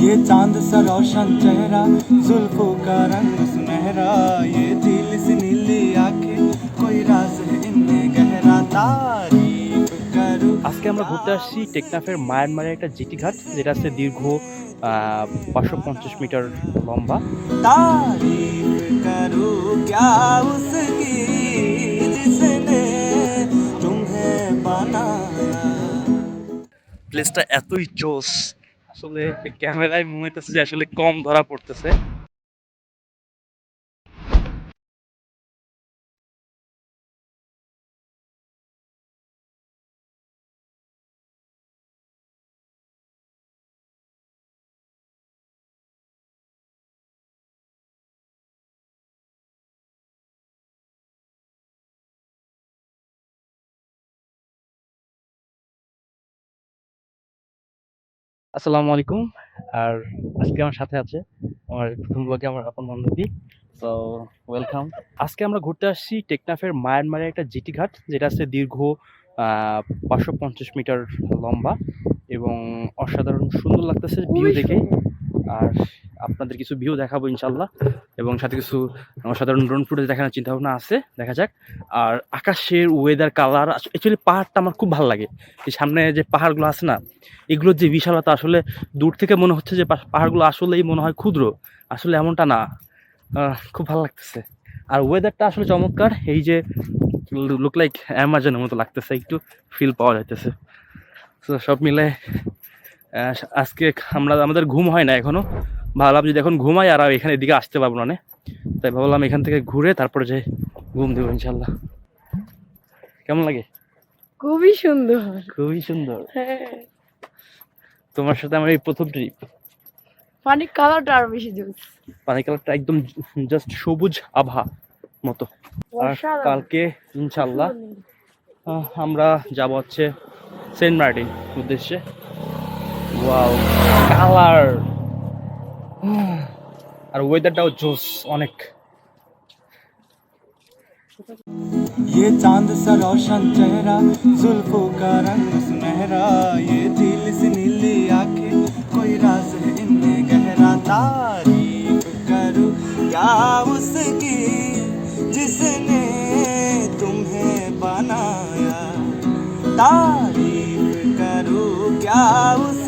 ये चांद सा रोशन चेहरा जुल्फों का रंग सुनहरा ये दिल से नीली आंखें कोई राज है इनमें गहरा तारीफ करूं আজকে আমরা ঘুরতে আসছি টেকনাফের মায়ানমারের একটা জিটি ঘাট যেটা আছে দীর্ঘ পাঁচশো পঞ্চাশ মিটার লম্বা तारीफ करूं क्या उसकी जिसने तुम्हें बनाया প্লেসটা এতই জোস আসলে ক্যামেরায় হইতেছে যে আসলে কম ধরা পড়তেছে। আসসালামু আলাইকুম। আর আজকে আমার সাথে আছে আমার প্রথম ব্লগে আমার আপন বান্ধবী। তো ওয়েলকাম আজকে আমরা ঘুরতে আসছি টেকনাফের মায়ানমারের একটা জিটি ঘাট যেটা আছে দীর্ঘ পাঁচশো পঞ্চাশ মিটার লম্বা এবং অসাধারণ সুন্দর লাগতেছে ভিউ দেখে। আর আপনাদের কিছু ভিউ দেখাবো ইনশাল্লাহ এবং সাথে কিছু সাধারণ ড্রোন ফুটেজ দেখানোর চিন্তা ভাবনা আছে, দেখা যাক। আর আকাশের ওয়েদার কালার অ্যাকচুয়ালি পাহাড়টা আমার খুব ভালো লাগে। এই সামনে যে পাহাড়গুলো আছে না এগুলোর যে বিশালতা, আসলে দূর থেকে মনে হচ্ছে যে পাহাড়গুলো আসলেই মনে হয় ক্ষুদ্র। আসলে এমনটা না। খুব ভালো লাগতেছে। আর ওয়েদারটা আসলে চমৎকার। এই যে লুক লাইক অ্যামাজনের মতো লাগতেছে, একটু ফিল পাওয়া যাইতেছে। তো সব মিলে আজকে আমরা, আমাদের ঘুম হয় না এখনও। ভাবলাম যদি এখন ঘুমাই আর এখানে এদিকে আসতে পারব না। তাই ভাবলাম এখান থেকে ঘুরে তারপরে যে ঘুম দেবো ইনশাল্লাহ কেমন লাগে? খুবই সুন্দর। খুবই সুন্দর। হ্যাঁ। তোমার সাথে আমার এই প্রথম ট্রিপ পানির কালারটা আরও বেশি জোস। পানি কালারটা একদম জাস্ট সবুজ আভা মতো। আর কালকে ইনশাল্লাহ আমরা যাব হচ্ছে সেন্ট মার্টিন উদ্দেশ্যে। Wow colour! আর ওয়েদারটাও জোস অনেক ये चांद सा रोशन चेहरा जुल्फों का रंग सुनहरा ये दिल से नीली आंखें कोई राज है इनमें गहरा तारीफ करूं क्या उसकी जिसने तुम्हें बनाया तारीफ करूं क्या उसकी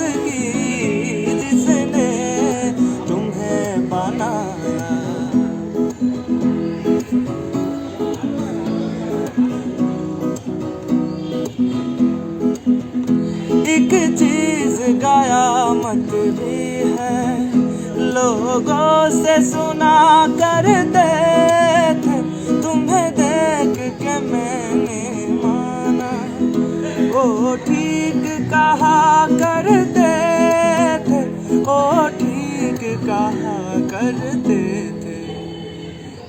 लोगों से सुना करते थे तुम्हें देख के मैंने माना वो ठीक कहा करते थे वो ठीक कहा करते थे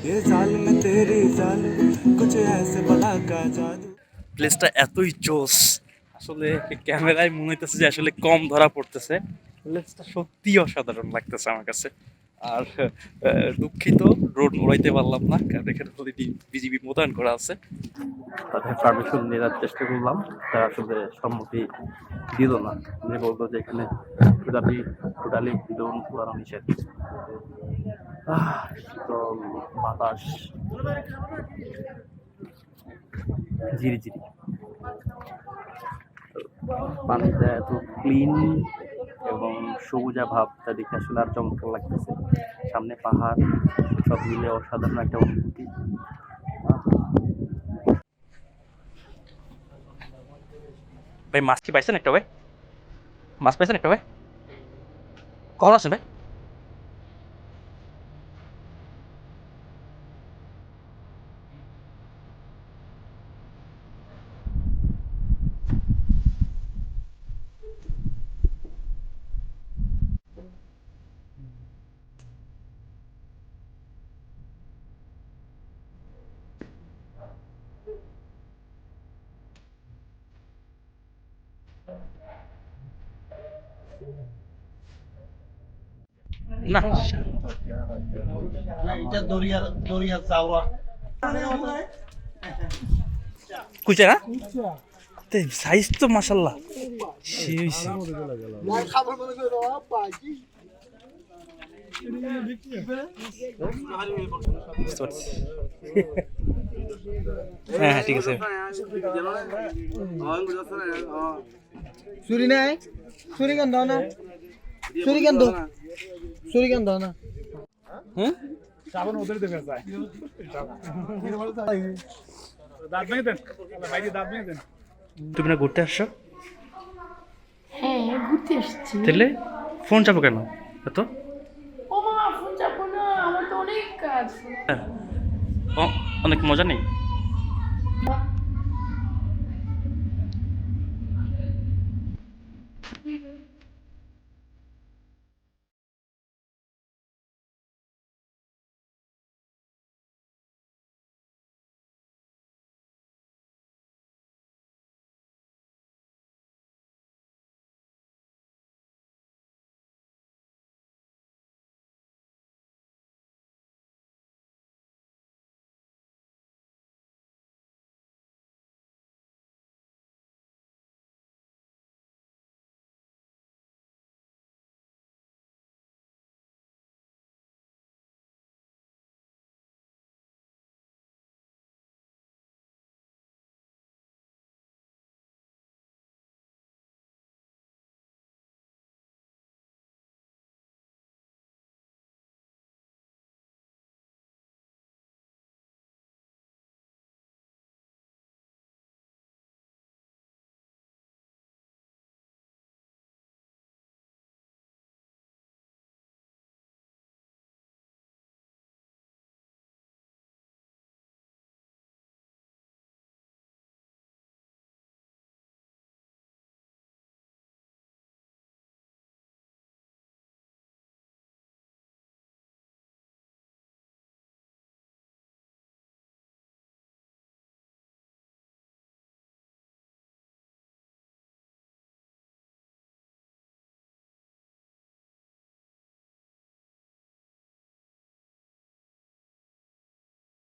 ये जालिम तेरी जालिम कुछ ऐसे बला का जादू প্লেসটা এতই জোস আসলে ক্যামেরায় মনে হইতেছে যে আসলে কম ধরা পড়তেছে প্লেসটা সত্যি অসাধারণ লাগতেছে আমার কাছে। আর দুঃখিত, রোড মোড়াইতে পারলাম না, কারণ এখানে অলরেডি বিজিবি মোতায়েন করা আছে। তাদের পারমিশন নেওয়ার চেষ্টা করলাম, তারা আসলে সম্মতি দিল না। আমি বলতো যে এখানে টোটালি টোটালি ড্রোন উড়ানো নিষেধ। শীতল বাতাস। ঝিরি ঝিরি পানিটা এত ক্লিন সবুজা ভাবটা দেখে আসলে আর চমৎকার লাগতেছে। সামনে পাহাড়, সব মিলে অসাধারণ একটা অনুভূতি। ভাই, মাছ কি পাইছেন একটা, ভাই? মাছ পাইছেন একটা, ভাই? কখন আছেন ভাই? না। কুচা না? সাইজ তো মাসাল্লাহ হ্যাঁ হ্যাঁ ঠিক আছে। চুরি নাই? চুরি কেন দাও না? চুরি কেন চুরি কেন না হ্যাঁ তুমি না ঘুরতে আসছো? হ্যাঁ ঘুরতে এসেছি তাহলে ফোন চাপো কেন? এত? ও মা ফোন চাপো না আমার তো অনেক কাজ। হ্যাঁ। অনেক মজা নেই?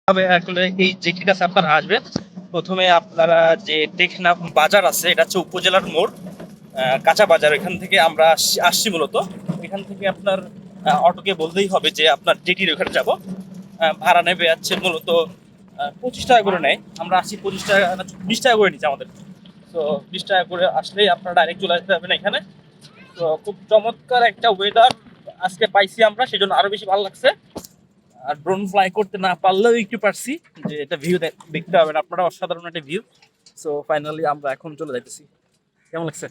তবে আসলে এই যেটির কাছে আপনারা আসবেন। প্রথমে আপনারা যে টেকনাফ বাজার আছে, এটা হচ্ছে উপজেলার মোড় কাঁচা বাজার। এখান থেকে আমরা আসছি- মূলত। এখান থেকে আপনার অটোকে বলতেই হবে যে আপনার জেটির ওখানে যাব। ভাড়া নেবে আছে মূলত পঁচিশ টাকা করে নেয়। আমরা আসছি পঁচিশ টাকা বিশ টাকা করে নিচ্ছে আমাদের। তো বিশ টাকা করে আসলেই আপনারা ডাইরেক্ট চলে আসতে পারবেন এখানে। তো খুব চমৎকার একটা ওয়েদার আজকে পাইছি আমরা, সেজন্য আরও বেশি ভালো লাগছে। আর ড্রোন ফ্লাই করতে না পারলেও একটু পারছি যে এটা ভিউ দেখতে পাবেন আপনারা অসাধারণ একটা ভিউ সো ফাইনালি আমরা এখন চলে যাইতেছি। কেমন লাগছে?